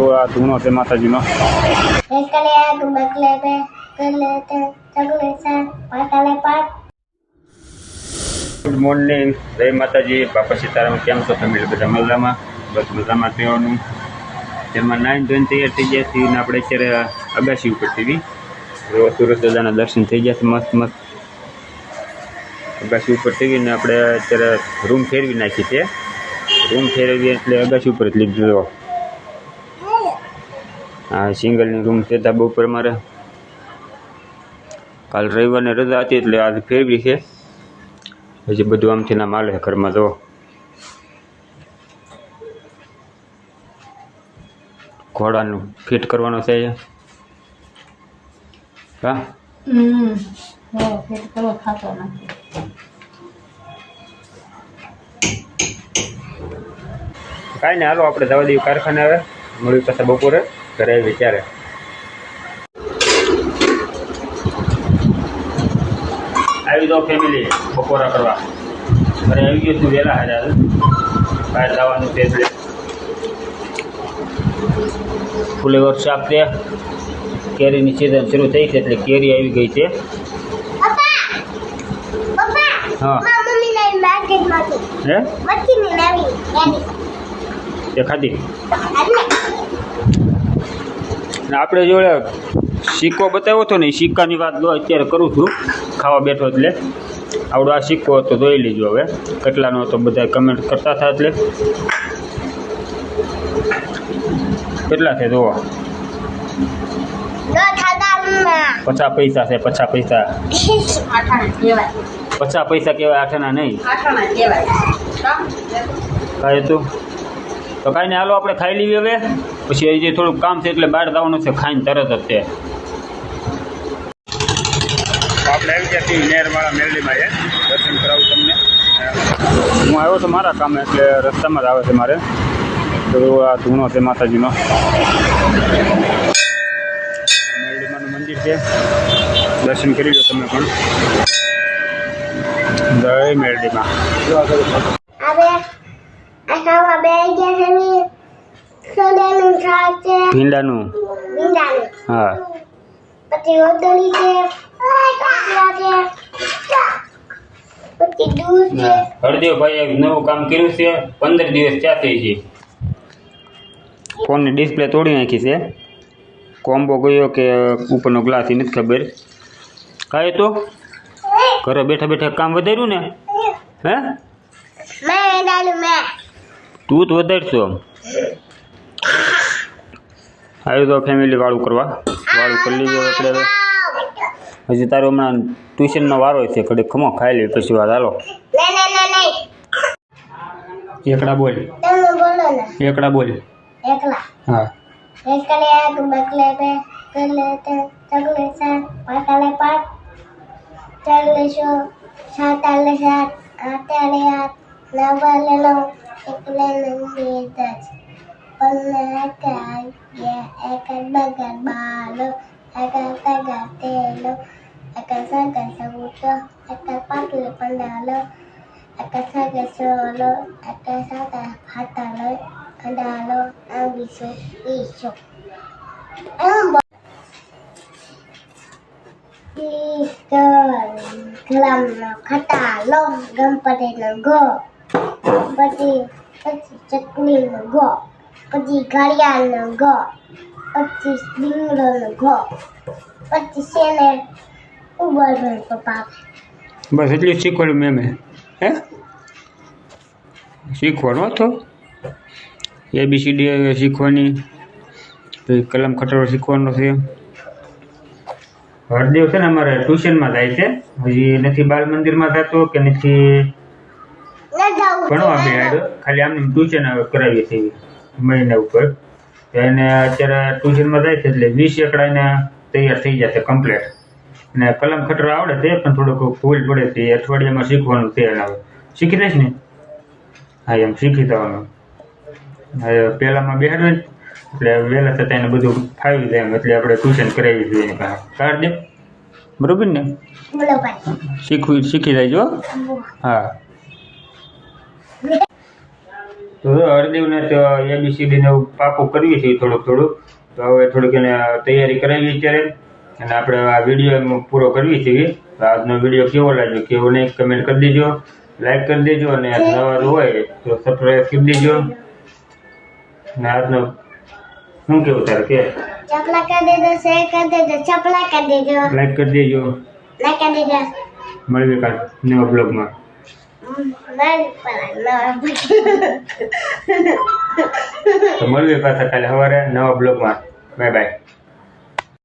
તો આ ધૂણો છે માતાજીનો. એકલે બકલે બે કલે તે ચગલે સા પાટ. ગુડ મોર્નિંગ જય માતાજી. બાપા સીતારામ કેમ છો તમે બધા મજામાં? બસ મજામાં તેઓનું જેમાં નાઇન ધોઈને તૈયાર થઈ ગયા છીએ આપણે અત્યારે અગાસી ઉપર ટીવી જો સુરત દાદાના દર્શન થઈ ગયા છે મસ્ત મસ્ત. અગાસી ઉપર ટીવી ને આપણે અત્યારે રૂમ ફેરવી નાખી છે. રૂમ ફેરવી એટલે અગાસી ઉપર જ લીધો. હા સિંગલની રૂમ છે ધાબા ઉપર મારે. કાલ રવિવારને રજા હતી એટલે આજે ફેરવી છે. હજી બધું આમથી ના માલે ઘરમાં જો ઘોડાનું ફિટ કરવાનો છે હા? કાંઈ નહીં હાલો આપણે જવા દઈએ કારખાને આવે મળ્યું પાછા બપોરે. ઘરે વિચારે. આવી દો ફેમિલી બપોરા કરવા. ઘરે આવી ગયો છું વહેલા હાજર બહાર જવાનું છે એટલે. શાક છે. કેરીની સિઝન શરૂ થઈ છે એટલે કેરી આવી ગઈ છે. હા. હે? તે ખાધી. એટલે ને આપણે જોડે સિક્કો બતાવ્યો હતો ને એ સિક્કાની વાત જો અત્યારે કરું છું. ખાવા બેઠો એટલે. આવડો આ સિક્કો હતો જોઈ લેજો હવે. કેટલાનો હતો બધા કમેન્ટ કરતા હતા એટલે. કેટલા છે જોવો નો પચાસ પૈસા છે પચાસ પૈસા. પચાસ પૈસા કહેવાય આઠાના નહીં? કાંઈ હતું તો કાંઈ નહીં હાલો આપણે ખાઈ લઈએ હવે. પછી હજી થોડુંક કામ છે એટલે બહાર જવાનું છે ખાઈને તરત જ તે આપણે આવી ગયા છીએ મેરડીમાં છે દર્શન કરાવું તમને. હું આવ્યો છું મારા કામે એટલે રસ્તામાં જ આવે છે મારે. તો આ ધૂણો છે માતાજીનો. મેરડીમાનું મંદિર છે. દર્શન કરી લો તમે પણ. જય મેરડીમાં હવે આ ખાવા બે ગયા છે ની સોડાનું શાક છે. ભીંડાનું? ભીંડાનું. હા. પછી રોટલી છે. કાકરા છે. પછી દૂધ છે. હરદેવભાઈ એક નવું કામ કર્યું છે. પંદર દિવસ થઈ છે. ફોનની ડિસ્પ્લે તોડી નાખી છે. કોમ્બો ગયો કે ઉપરનો ગ્લાસ એ નથી ખબર. કાંઈ તો ઘરે બેઠા બેઠા કામ વધાર્યું ને? હે? તું જ વધારશો આવ્યું તો ફેમિલી વાળું કરવા. વાળું કરી લીધું આપણે હવે. હજી તારો હમણાં ટ્યુશનનો વારો છે કડી ખમો ખાઈ લે પછી વાત હાલો. એકડા બોલ. તમે બોલો ને. એકડા બોલ. એકલા. હા. એકલે આગ બકલે બે કલે તે ચગલે સાત પાટલે પાટ ચગલે શો સાતાલે સાત આટાલે આટ નવાલે નવ એકલે નંદી દસ. Pengakai Ya akan bagai malu Akan tegak telu Akan sangat sebutuh Akan pakai pandalu Akan sangat solo Akan sangat patalu Pandalu Ambisu Isu Ambo Ikan Kelam Kata lo Gampadai nago Bati Bati Cekni nago Bati પછી ઘડિયાળનો go પછી ડુંગળોનો go પછી શેને Uber પપ્પા બસ એટલું શીખવાડ્યું મેં મેં. હે? શીખવાનું હતો. એ બી સી ડી શીખવાની. પછી કલમ ખટારો શીખવાનો છે. હરદેવ છે ને અમારે ટ્યુશનમાં જાય છે. હજી નથી બાલ મંદિરમાં થતો કે નથી ભણવા બેહાડ્યો. ખાલી આમને ટ્યુશન કરાવીએ છીએ. મહિના ઉપર. એને અત્યારે ટ્યુશનમાં જાય છે એટલે વીસ એકડા એને તૈયાર થઈ જશે કમ્પ્લેટ અને કલમ ખતરો આવડે છે પણ થોડુંક ભૂલ પડે છે અઠવાડિયામાં શીખવાનું છે એને શીખી દઈશ ને? હા એમ શીખી જવાનું. પહેલામાં બેહાડવે એટલે વહેલા થતાં એને બધું ફાવી જાય એમ એટલે આપણે ટ્યુશન કરાવી જોઈએ એની પાસે કાઢ દે. બરોબર ને? શીખવી શીખી જાય જો હા. તો હરદેવને તો એબીસીડી ને એવું પાકું કરવી છે થોડુંક થોડુંક. તો હવે થોડીક એને તૈયારી કરાવી અત્યારે. અને આપણે આ વીડિયો પૂરો કરવી છે આજનો વીડિયો કેવો લાગ્યો કેવો નહીં કમેન્ટ કરી દેજો. લાઈક કરી દેજો અને નવા હોય તો સબસ્ક્રાઈબ કરી દેજો. અને આજનો શું કેવું તારે કે? ચપલા કરી દેજો શેર કરી દેજો ચપલા કરી દેજો. લાઈક કરી દેજો. લાઈક કરી દેજો. મળીએ કાલ નવા બ્લોગમાં મળીએ પાછા કાલે સવારે નવા બ્લોગમાં. Bye bye